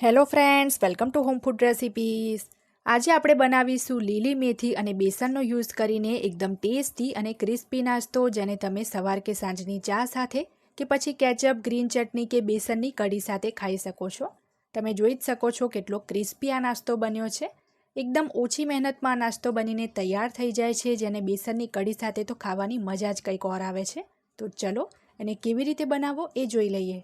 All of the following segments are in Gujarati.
Hello friends welcome to home food recipes આજે આપણે બનાવીશું લીલી મેથી અને બેસનનો યુઝ કરીને એકદમ ટેસ્ટી અને ક્રિસ્પી નાસ્તો, જેને તમે સવાર કે સાંજની ચા સાથે કે પછી કેચઅપ, ગ્રીન ચટણી કે બેસનની કઢી સાથે ખાઈ શકો છો. તમે જોઈ જ શકો છો કેટલો ક્રિસ્પી આ નાસ્તો બન્યો છે. એકદમ ઓછી મહેનતમાં નાસ્તો બનીને તૈયાર થઈ જાય છે, જેને બેસનની કઢી સાથે તો ખાવાની મજા જ કંઈક ઓર આવે છે. તો ચલો, એને કેવી રીતે બનાવવો એ જોઈ લઈએ.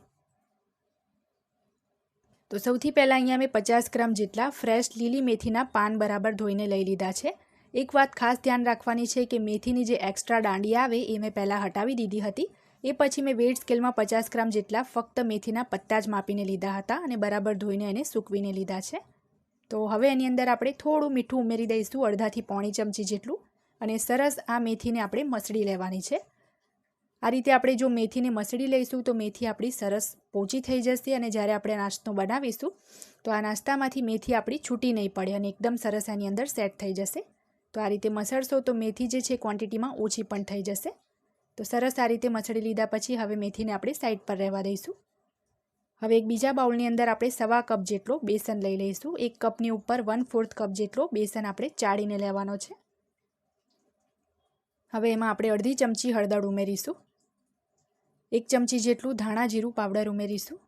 તો સૌથી પહેલાં અહીંયા મેં પચાસ ગ્રામ જેટલા ફ્રેશ લીલી મેથીના પાન બરાબર ધોઈને લઈ લીધા છે. એક વાત ખાસ ધ્યાન રાખવાની છે કે મેથીની જે એક્સ્ટ્રા દાંડી આવે એ મેં પહેલાં હટાવી દીધી હતી. એ પછી મેં વેટ સ્કેલમાં પચાસ ગ્રામ જેટલા ફક્ત મેથીના પત્તા જ માપીને લીધા હતા અને બરાબર ધોઈને એને સૂકવીને લીધા છે. તો હવે એની અંદર આપણે થોડું મીઠું ઉમેરી દઈશું અડધાથી પોણી ચમચી જેટલું. અને સરસ આ મેથીને આપણે મસળી લેવાની છે. આ રીતે આપણે જો મેથીને મસળી લઈશું તો મેથી આપણી સરસ પોચી થઈ જશે અને જ્યારે આપણે નાસ્તો બનાવીશું તો આ નાસ્તામાંથી મેથી આપણી છૂટી નહીં પડે અને એકદમ સરસ આની અંદર સેટ થઈ જશે. તો આ રીતે મસળશો તો મેથી જે છે ક્વોન્ટિટીમાં ઓછી પણ થઈ જશે. તો સરસ આ રીતે મસળી લીધા પછી હવે મેથીને આપણે સાઈડ પર રહેવા દઈશું. હવે એક બીજા બાઉલની અંદર આપણે સવા કપ જેટલો બેસન લઈ લઈશું. એક કપની ઉપર વન ફોર્થ કપ જેટલો બેસન આપણે ચાળીને લેવાનો છે. હવે એમાં આપણે અડધી ચમચી હળદર ઉમેરીશું. એક ચમચી જેટલું ધાણા જીરું પાવડર ઉમેરીશું.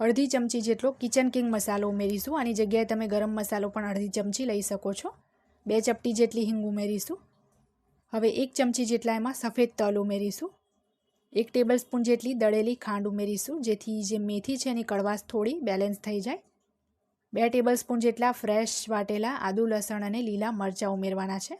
અડધી ચમચી જેટલો કિચન કિંગ મસાલો ઉમેરીશું. આની જગ્યાએ તમે ગરમ મસાલો પણ અડધી ચમચી લઈ શકો છો. બે ચપટી જેટલી હિંગ ઉમેરીશું. હવે એક ચમચી જેટલા એમાં સફેદ તલ ઉમેરીશું. એક ટેબલ સ્પૂન જેટલી દળેલી ખાંડ ઉમેરીશું, જેથી જે મેથી છે એની કડવાશ થોડી બેલેન્સ થઈ જાય. બે ટેબલ સ્પૂન જેટલા ફ્રેશ વાટેલા આદુ લસણ અને લીલા મરચાં ઉમેરવાના છે.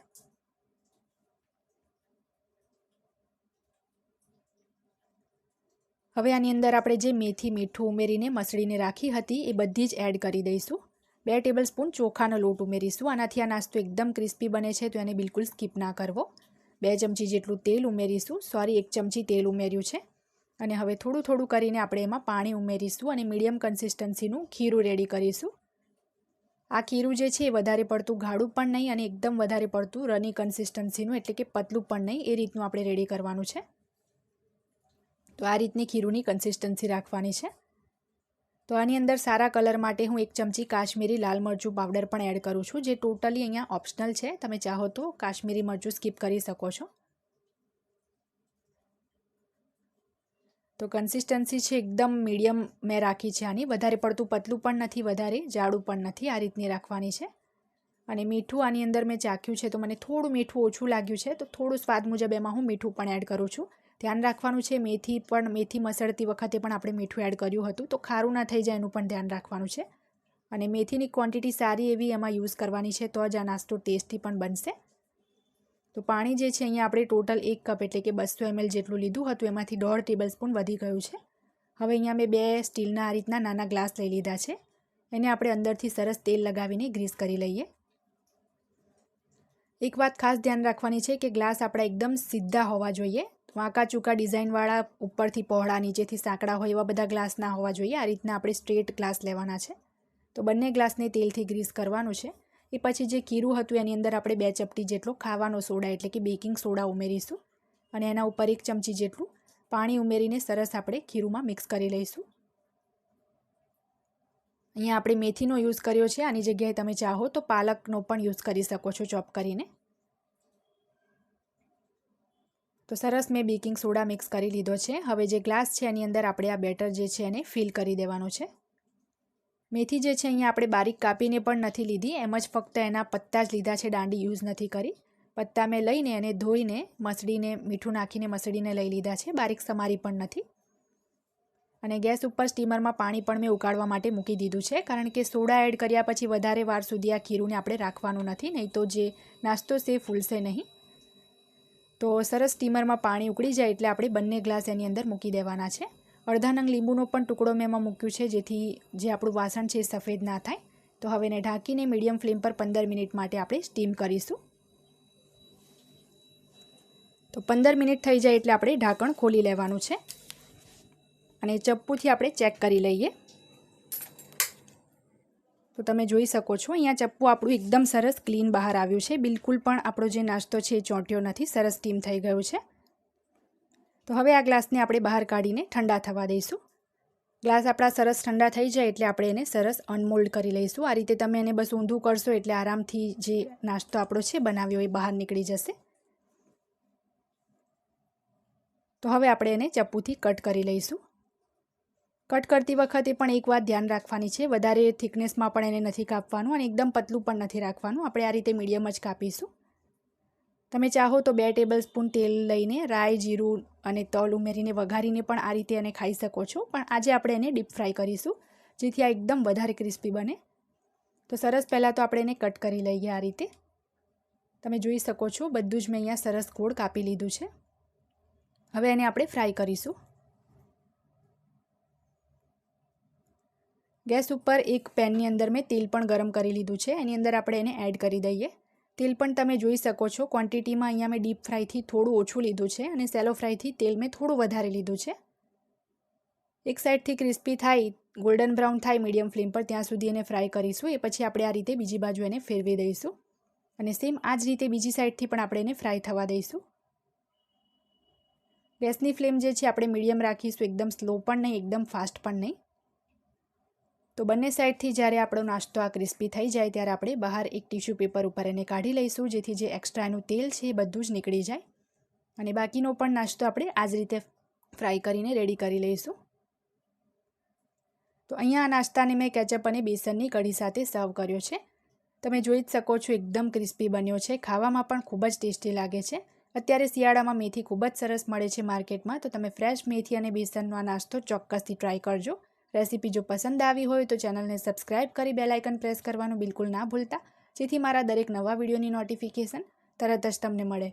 હવે આની અંદર આપણે જે મેથી મીઠું ઉમેરીને મસળીને રાખી હતી એ બધી જ એડ કરી દઈશું. બે ટેબલ સ્પૂન ચોખાનો લોટ ઉમેરીશું. આનાથી આ નાસ્તો એકદમ ક્રિસ્પી બને છે, તો એને બિલકુલ સ્કીપ ના કરવો. બે ચમચી જેટલું તેલ ઉમેરીશું. સોરી એક ચમચી તેલ ઉમેર્યું છે. અને હવે થોડું થોડું કરીને આપણે એમાં પાણી ઉમેરીશું અને મીડિયમ કન્સિસ્ટન્સીનું ખીરું રેડી કરીશું. આ ખીરું જે છે એ વધારે પડતું ગાઢું પણ નહીં અને એકદમ વધારે પડતું રની કન્સિસ્ટન્સીનું એટલે કે પતલું પણ નહીં, એ રીતનું આપણે રેડી કરવાનું છે. તો આ રીતની ખીરુની કન્સિસ્ટન્સી રાખવાની છે. તો આની અંદર સારા કલર માટે હું એક ચમચી કાશ્મીરી લાલ મરચું પાવડર પણ એડ કરું છું, જે ટોટલી અહીંયા ઓપ્શનલ છે. તમે ચાહો તો કાશ્મીરી મરચું સ્કીપ કરી શકો છો. તો કન્સિસ્ટન્સી છે એકદમ મીડિયમ મેં રાખી છે આની. વધારે પડતું પતલું પણ નથી, વધારે જાડું પણ નથી. આ રીતની રાખવાની છે. અને મીઠું આની અંદર મેં ચાખ્યું છે, તો મને થોડું મીઠું ઓછું લાગ્યું છે, તો થોડું સ્વાદ મુજબ એમાં હું મીઠું પણ એડ કરું છું. ધ્યાન રાખવાનું છે. મેથી પણ, મેથી મસળતી વખતે પણ આપણે મીઠું એડ કર્યું હતું. તો ખારું ના થઈ જાય એનું પણ ધ્યાન રાખવાનું છે. અને મેથીની ક્વોન્ટિટી સારી એવી એમાં યુઝ કરવાની છે તો જ આ નાસ્તો ટેસ્ટી પણ બનશે. તો પાણી જે છે અહીંયા આપણે ટોટલ એક કપ એટલે કે બસો એમએલ જેટલું લીધું હતું. એમાંથી દોઢ ટેબલ સ્પૂન વધી ગયું છે. હવે અહીંયા મેં બે સ્ટીલના આ રીતના નાના ગ્લાસ લઈ લીધા છે. એને આપણે અંદરથી સરસ તેલ લગાવીને ગ્રીસ કરી લઈએ. એક વાત ખાસ ધ્યાન રાખવાની છે કે ગ્લાસ આપણા એકદમ સીધા હોવા જોઈએ. વાંકા ચૂકા ડિઝાઇનવાળા ઉપરથી પહોળા, નીચેથી સાંકડા હોય એવા બધા ગ્લાસ ના હોવા જોઈએ. આ રીતના આપણે સ્ટ્રેટ ગ્લાસ લેવાના છે. તો બંને ગ્લાસને તેલથી ગ્રીસ કરવાનું છે. એ પછી જે ખીરું હતું એની અંદર આપણે બે ચપટી જેટલો ખાવાનો સોડા, એટલે કે બેકિંગ સોડા ઉમેરીશું. અને એના ઉપર એક ચમચી જેટલું પાણી ઉમેરીને સરસ આપણે ખીરુંમાં મિક્સ કરી લઈશું. અહીંયા આપણે મેથીનો યુઝ કર્યો છે. આની જગ્યાએ તમે ચાહો તો પાલકનો પણ યુઝ કરી શકો છો ચોપ કરીને. તો સરસ મેં બેકિંગ સોડા મિક્સ કરી લીધો છે. હવે જે ગ્લાસ છે એની અંદર આપણે આ બેટર જે છે એને ફિલ કરી દેવાનું છે. મેથી જે છે અહીંયા આપણે બારીક કાપીને પણ નથી લીધી. એમ જ ફક્ત એના પત્તા જ લીધા છે, દાંડી યુઝ નથી કરી. પત્તા મેં લઈને એને ધોઈને મસળીને, મીઠું નાખીને મસળીને લઈ લીધા છે. બારીક સમારી પણ નથી. અને ગેસ ઉપર સ્ટીમરમાં પાણી પણ મેં ઉકાળવા માટે મૂકી દીધું છે. કારણ કે સોડા એડ કર્યા પછી વધારે વાર સુધી આ ખીરુંને આપણે રાખવાનું નથી. નહીં તો જે નાસ્તો છે ફૂલશે નહીં. તો સરસ સ્ટીમરમાં પાણી ઉકળી જાય એટલે આપણે બંને ગ્લાસ એની અંદર મૂકી દેવાના છે. અડધા નંગ લીંબુનો પણ ટુકડો મેં એમાં મૂક્યું છે, જેથી જે આપણું વાસણ છે એ સફેદ ના થાય. તો હવે એને ઢાંકીને મીડિયમ ફ્લેમ પર પંદર મિનિટ માટે આપણે સ્ટીમ કરીશું. તો પંદર મિનિટ થઈ જાય એટલે આપણે ઢાંકણ ખોલી લેવાનું છે. અને ચપ્પુથી આપણે ચેક કરી લઈએ. તો તમે જોઈ શકો છો, અહીંયા ચપ્પુ આપણું એકદમ સરસ ક્લીન બહાર આવ્યું છે. બિલકુલ પણ આપણો જે નાસ્તો છે એ ચોંટ્યો નથી, સરસ સ્ટીમ થઈ ગયો છે. તો હવે આ ગ્લાસને આપણે બહાર કાઢીને ઠંડા થવા દઈશું. ગ્લાસ આપણા સરસ ઠંડા થઈ જાય એટલે આપણે એને સરસ અનમોલ્ડ કરી લઈશું. આ રીતે તમે એને બસ ઊંધું કરશો એટલે આરામથી જે નાસ્તો આપણો છે બનાવ્યો એ બહાર નીકળી જશે. તો હવે આપણે એને ચપ્પુથી કટ કરી લઈશું. કટ કરતી વખતે પણ એક વાત ધ્યાન રાખવાની છે. વધારે થિકનેસમાં પણ એને નથી કાપવાનું અને એકદમ પતલું પણ નથી રાખવાનું. આપણે આ રીતે મીડિયમ જ કાપીશું. તમે ચાહો તો બે ટેબલ સ્પૂન તેલ લઈને રાઈ, જીરું અને તલ ઉમેરીને વઘારીને પણ આ રીતે એને ખાઈ શકો છો. પણ આજે આપણે એને ડીપ ફ્રાય કરીશું, જેથી આ એકદમ વધારે ક્રિસ્પી બને. તો સરસ પહેલાં તો આપણે એને કટ કરી લઈએ આ રીતે. તમે જોઈ શકો છો, બધું જ મેં અહીંયા સરસ ગોળ કાપી લીધું છે. હવે એને આપણે ફ્રાય કરીશું. ગેસ ઉપર એક પેનની અંદર મેં તેલ પણ ગરમ કરી લીધું છે. એની અંદર આપણે એને એડ કરી દઈએ. તેલ પણ તમે જોઈ શકો છો. ક્વોન્ટિટીમાં અહીંયા મેં ડીપ ફ્રાયથી થોડું ઓછું લીધું છે અને સેલો ફ્રાયથી તેલ મેં થોડું વધારે લીધું છે. એક સાઈડથી ક્રિસ્પી થાય, ગોલ્ડન બ્રાઉન થાય મીડિયમ ફ્લેમ પર ત્યાં સુધી એને ફ્રાય કરીશું. એ પછી આપણે આ રીતે બીજી બાજુ એને ફેરવી દઈશું. અને સેમ આ જ રીતે બીજી સાઈડથી પણ આપણે એને ફ્રાય થવા દઈશું. ગેસની ફ્લેમ જે છે, આપણે મીડિયમ રાખીશું. એકદમ સ્લો પણ નહીં, એકદમ ફાસ્ટ પણ નહીં. તો બંને સાઈડથી જ્યારે આપણો નાસ્તો આ ક્રિસ્પી થઈ જાય ત્યારે આપણે બહાર એક ટીશ્યુ પેપર ઉપર એને કાઢી લઈશું, જેથી જે એક્સ્ટ્રાનું તેલ છે એ બધું જ નીકળી જાય. અને બાકીનો પણ નાસ્તો આપણે આ જ રીતે ફ્રાય કરીને રેડી કરી લઈશું. તો અહીંયા આ નાસ્તાને મેં કેચઅપ અને બેસનની કઢી સાથે સર્વ કર્યો છે. તમે જોઈ જ શકો છો એકદમ ક્રિસ્પી બન્યો છે. ખાવામાં પણ ખૂબ જ ટેસ્ટી લાગે છે. અત્યારે શિયાળામાં મેથી ખૂબ જ સરસ મળે છે માર્કેટમાં. તો તમે ફ્રેશ મેથી અને બેસનનો આ નાસ્તો ચોક્કસથી ટ્રાય કરજો. રેસીપી જો પસંદ આવી હોય તો ચેનલને સબસ્ક્રાઇબ કરી બેલાઇકન પ્રેસ કરવાનું બિલકુલ ના ભૂલતા. જેથી મારા દરેક નવા વિડીયોની નોટિફિકેશન તરત જ તમને મળે.